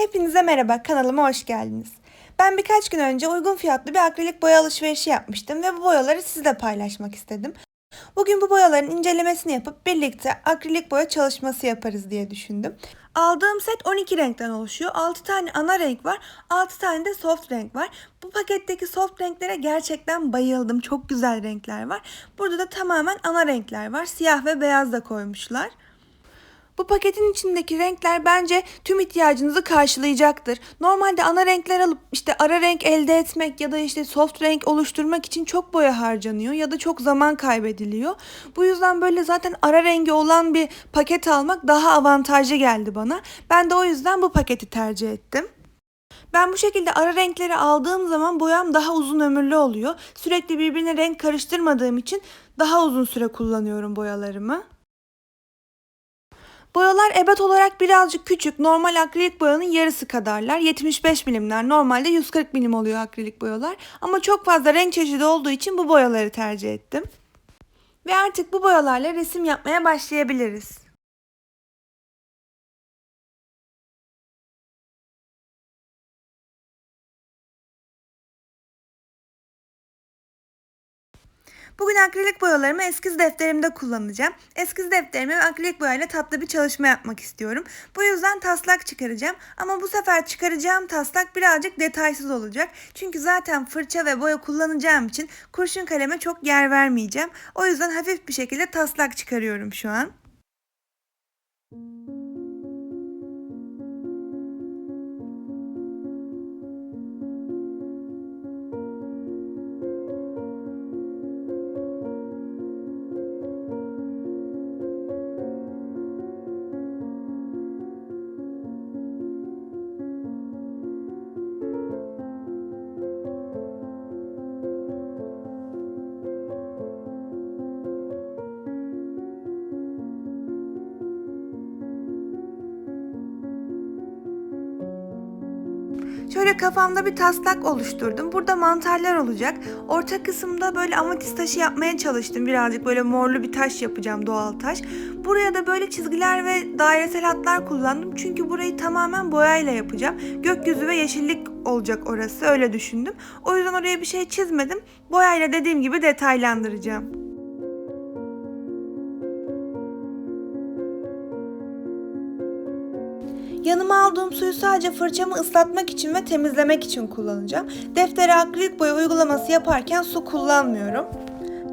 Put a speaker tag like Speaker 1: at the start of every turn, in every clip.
Speaker 1: Hepinize merhaba, kanalıma hoş geldiniz. Ben birkaç gün önce uygun fiyatlı bir akrilik boya alışverişi yapmıştım ve bu boyaları sizle paylaşmak istedim. Bugün bu boyaların incelemesini yapıp birlikte akrilik boya çalışması yaparız diye düşündüm. Aldığım set 12 renkten oluşuyor. 6 tane ana renk var, 6 tane de soft renk var. Bu paketteki soft renklere gerçekten bayıldım. Çok güzel renkler var. Burada da tamamen ana renkler var. Siyah ve beyaz da koymuşlar. Bu paketin içindeki renkler bence tüm ihtiyacınızı karşılayacaktır. Normalde ana renkler alıp işte ara renk elde etmek ya da işte soft renk oluşturmak için çok boya harcanıyor ya da çok zaman kaybediliyor. Bu yüzden böyle zaten ara rengi olan bir paket almak daha avantajlı geldi bana. Ben de o yüzden bu paketi tercih ettim. Ben bu şekilde ara renkleri aldığım zaman boyam daha uzun ömürlü oluyor. Sürekli birbirine renk karıştırmadığım için daha uzun süre kullanıyorum boyalarımı. Boyalar ebat olarak birazcık küçük. Normal akrilik boyanın yarısı kadarlar. 75 milimler. Normalde 140 milim oluyor akrilik boyalar. Ama çok fazla renk çeşidi olduğu için bu boyaları tercih ettim. Ve artık bu boyalarla resim yapmaya başlayabiliriz. Bugün akrilik boyalarımı eskiz defterimde kullanacağım. Eskiz defterime akrilik boyayla tatlı bir çalışma yapmak istiyorum. Bu yüzden taslak çıkaracağım. Ama bu sefer çıkaracağım taslak birazcık detaysız olacak. Çünkü zaten fırça ve boya kullanacağım için kurşun kaleme çok yer vermeyeceğim. O yüzden hafif bir şekilde taslak çıkarıyorum şu an. Şöyle kafamda bir taslak oluşturdum. Burada mantarlar olacak. Orta kısımda böyle amatist taşı yapmaya çalıştım. Birazcık böyle morlu bir taş yapacağım doğal taş. Buraya da böyle çizgiler ve dairesel hatlar kullandım. Çünkü burayı tamamen boyayla yapacağım. Gökyüzü ve yeşillik olacak orası öyle düşündüm. O yüzden oraya bir şey çizmedim. Boyayla dediğim gibi detaylandıracağım. Aldığım suyu sadece fırçamı ıslatmak için ve temizlemek için kullanacağım. Deftere akrilik boya uygulaması yaparken su kullanmıyorum.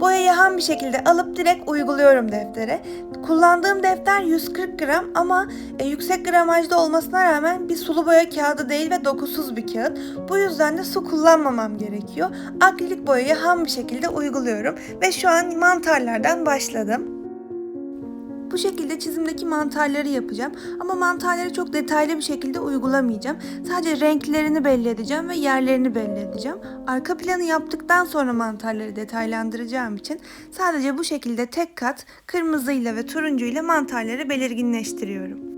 Speaker 1: Boyayı ham bir şekilde alıp direkt uyguluyorum deftere. Kullandığım defter 140 gram ama e, yüksek gramajda olmasına rağmen bir sulu boya kağıdı değil ve dokusuz bir kağıt. Bu yüzden de su kullanmamam gerekiyor. Akrilik boyayı ham bir şekilde uyguluyorum ve şu an mantarlardan başladım. Bu şekilde çizimdeki mantarları yapacağım. Ama mantarları çok detaylı bir şekilde uygulamayacağım. Sadece renklerini belli edeceğim ve yerlerini belli edeceğim. Arka planı yaptıktan sonra mantarları detaylandıracağım için sadece bu şekilde tek kat kırmızıyla ve turuncuyla mantarları belirginleştiriyorum.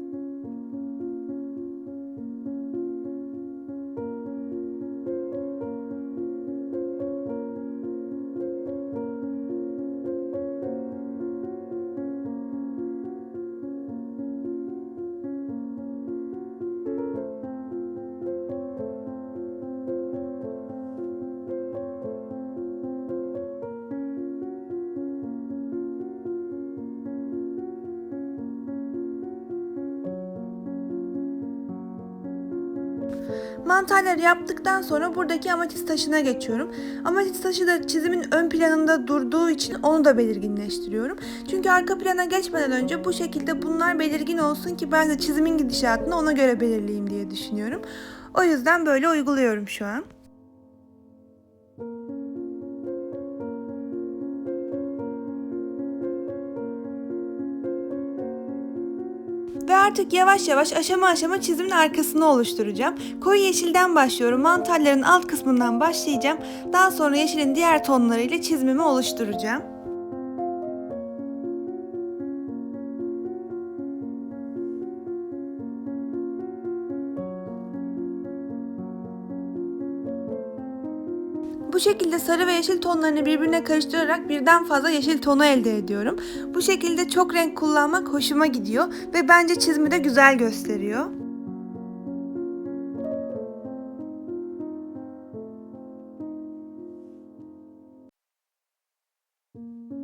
Speaker 1: Mantarları yaptıktan sonra buradaki amatist taşına geçiyorum. Amatist taşı da çizimin ön planında durduğu için onu da belirginleştiriyorum. Çünkü arka plana geçmeden önce bu şekilde bunlar belirgin olsun ki ben de çizimin gidişatını ona göre belirleyeyim diye düşünüyorum. O yüzden böyle uyguluyorum şu an. Artık yavaş yavaş aşama aşama çizimin arkasını oluşturacağım. Koyu yeşilden başlıyorum. Mantarların alt kısmından başlayacağım. Daha sonra yeşilin diğer tonlarıyla çizimimi oluşturacağım. Bu şekilde sarı ve yeşil tonlarını birbirine karıştırarak birden fazla yeşil tonu elde ediyorum. Bu şekilde çok renk kullanmak hoşuma gidiyor ve bence çizimi de güzel gösteriyor. Thank you.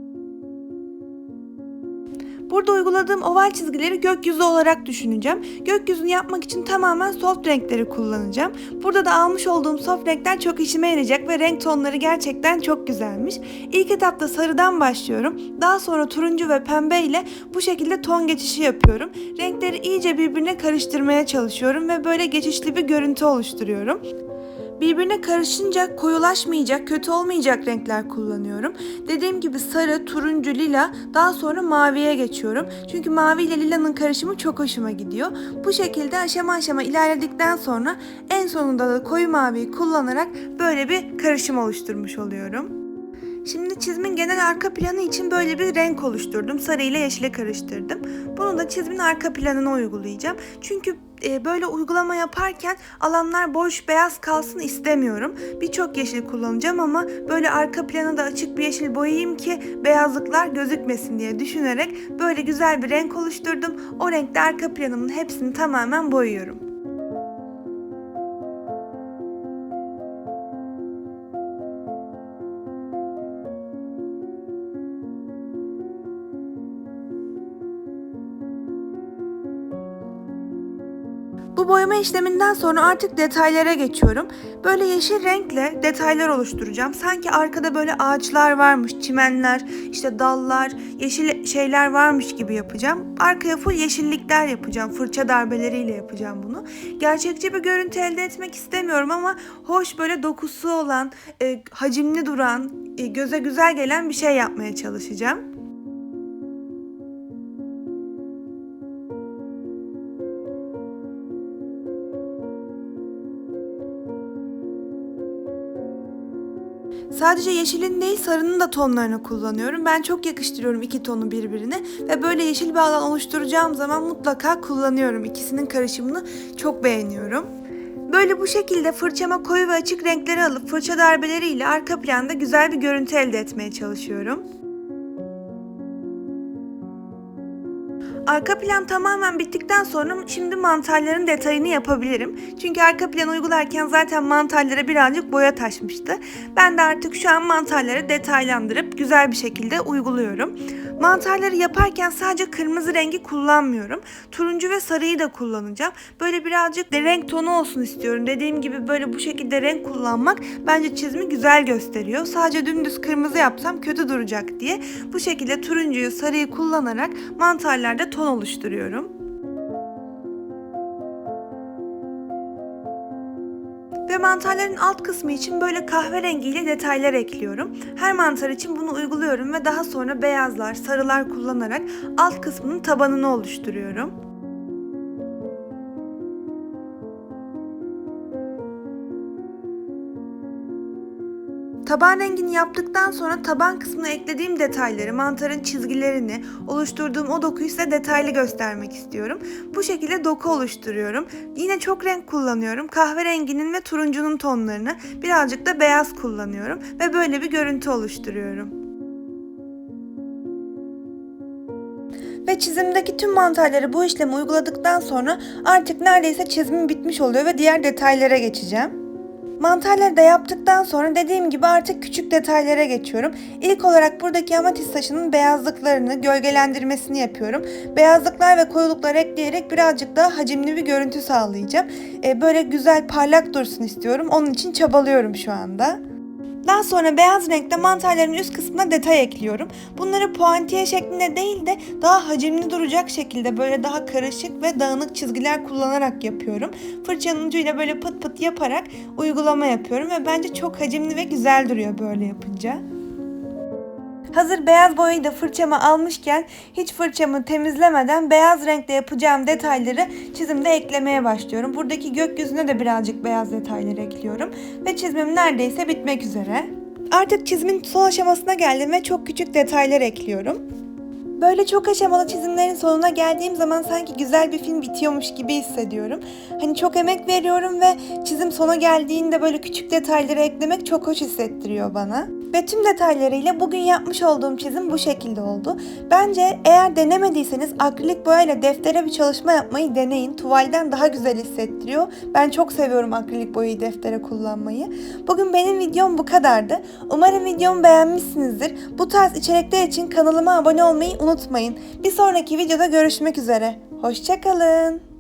Speaker 1: Burada uyguladığım oval çizgileri gökyüzü olarak düşüneceğim. Gökyüzünü yapmak için tamamen soft renkleri kullanacağım. Burada da almış olduğum soft renkler çok işime yarayacak ve renk tonları gerçekten çok güzelmiş. İlk etapta sarıdan başlıyorum. Daha sonra turuncu ve pembe ile bu şekilde ton geçişi yapıyorum. Renkleri iyice birbirine karıştırmaya çalışıyorum ve böyle geçişli bir görüntü oluşturuyorum. Birbirine karışınca koyulaşmayacak, kötü olmayacak renkler kullanıyorum. Dediğim gibi sarı, turuncu, lila, daha sonra maviye geçiyorum. Çünkü mavi ile lilanın karışımı çok hoşuma gidiyor. Bu şekilde aşama aşama ilerledikten sonra en sonunda da koyu maviyi kullanarak böyle bir karışım oluşturmuş oluyorum. Şimdi çizimin genel arka planı için böyle bir renk oluşturdum. Sarı ile yeşile karıştırdım. Bunu da çizimin arka planına uygulayacağım. Çünkü e, böyle uygulama yaparken alanlar boş beyaz kalsın istemiyorum. Birçok yeşil kullanacağım ama böyle arka plana da açık bir yeşil boyayayım ki beyazlıklar gözükmesin diye düşünerek böyle güzel bir renk oluşturdum. O renkte arka planımın hepsini tamamen boyuyorum. Bu boyama işleminden sonra artık detaylara geçiyorum. Böyle yeşil renkle detaylar oluşturacağım. Sanki arkada böyle ağaçlar varmış, çimenler, işte dallar, yeşil şeyler varmış gibi yapacağım. Arkaya full yeşillikler yapacağım. Fırça darbeleriyle yapacağım bunu. Gerçekçi bir görüntü elde etmek istemiyorum ama hoş böyle dokusu olan, e, hacimli duran, e, göze güzel gelen bir şey yapmaya çalışacağım. Sadece yeşilin değil sarının da tonlarını kullanıyorum. Ben çok yakıştırıyorum iki tonu birbirine ve böyle yeşil bir alan oluşturacağım zaman mutlaka kullanıyorum. İkisinin karışımını çok beğeniyorum. Böyle bu şekilde fırçama koyu ve açık renkleri alıp fırça darbeleriyle arka planda güzel bir görüntü elde etmeye çalışıyorum. Arka plan tamamen bittikten sonra şimdi mantarların detayını yapabilirim. Çünkü arka plan uygularken zaten mantarlara birazcık boya taşmıştı. Ben de artık şu an mantarları detaylandırıp güzel bir şekilde uyguluyorum. Mantarları yaparken sadece kırmızı rengi kullanmıyorum. Turuncu ve sarıyı da kullanacağım. Böyle birazcık de renk tonu olsun istiyorum. Dediğim gibi böyle bu şekilde renk kullanmak bence çizimi güzel gösteriyor. Sadece dümdüz kırmızı yapsam kötü duracak diye bu şekilde turuncuyu sarıyı kullanarak mantarlarda ton oluşturuyorum. Ve mantarların alt kısmı için böyle kahverengiyle detaylar ekliyorum. Her mantar için bunu uyguluyorum ve daha sonra beyazlar, sarılar kullanarak alt kısmının tabanını oluşturuyorum. Taban rengini yaptıktan sonra taban kısmına eklediğim detayları, mantarın çizgilerini, oluşturduğum o dokuyu size detaylı göstermek istiyorum. Bu şekilde doku oluşturuyorum. Yine çok renk kullanıyorum. Kahverenginin ve turuncunun tonlarını, birazcık da beyaz kullanıyorum ve böyle bir görüntü oluşturuyorum. Ve çizimdeki tüm mantarları bu işlemi uyguladıktan sonra artık neredeyse çizimim bitmiş oluyor ve diğer detaylara geçeceğim. Mantarları da yaptıktan sonra dediğim gibi artık küçük detaylara geçiyorum. İlk olarak buradaki amatist taşının beyazlıklarını, gölgelendirmesini yapıyorum. Beyazlıklar ve koyuluklar ekleyerek birazcık daha hacimli bir görüntü sağlayacağım. Ee, böyle güzel parlak dursun istiyorum. Onun için çabalıyorum şu anda. Daha sonra beyaz renkte mantarların üst kısmına detay ekliyorum. Bunları puantiye şeklinde değil de daha hacimli duracak şekilde böyle daha karışık ve dağınık çizgiler kullanarak yapıyorum. Fırçanın ucuyla böyle pıt pıt yaparak uygulama yapıyorum ve bence çok hacimli ve güzel duruyor böyle yapınca. Hazır beyaz boyayı da fırçama almışken hiç fırçamı temizlemeden beyaz renkte yapacağım detayları çizimde eklemeye başlıyorum. Buradaki gökyüzüne de birazcık beyaz detayları ekliyorum ve çizimim neredeyse bitmek üzere. Artık çizimin son aşamasına geldim ve çok küçük detaylar ekliyorum. Böyle çok aşamalı çizimlerin sonuna geldiğim zaman sanki güzel bir film bitiyormuş gibi hissediyorum. Hani çok emek veriyorum ve çizim sona geldiğinde böyle küçük detayları eklemek çok hoş hissettiriyor bana. Ve tüm detaylarıyla bugün yapmış olduğum çizim bu şekilde oldu. Bence eğer denemediyseniz akrilik boyayla deftere bir çalışma yapmayı deneyin. Tuvalden daha güzel hissettiriyor. Ben çok seviyorum akrilik boyayı deftere kullanmayı. Bugün benim videom bu kadardı. Umarım videomu beğenmişsinizdir. Bu tarz içerikler için kanalıma abone olmayı unutmayın. Bir sonraki videoda görüşmek üzere. Hoşçakalın.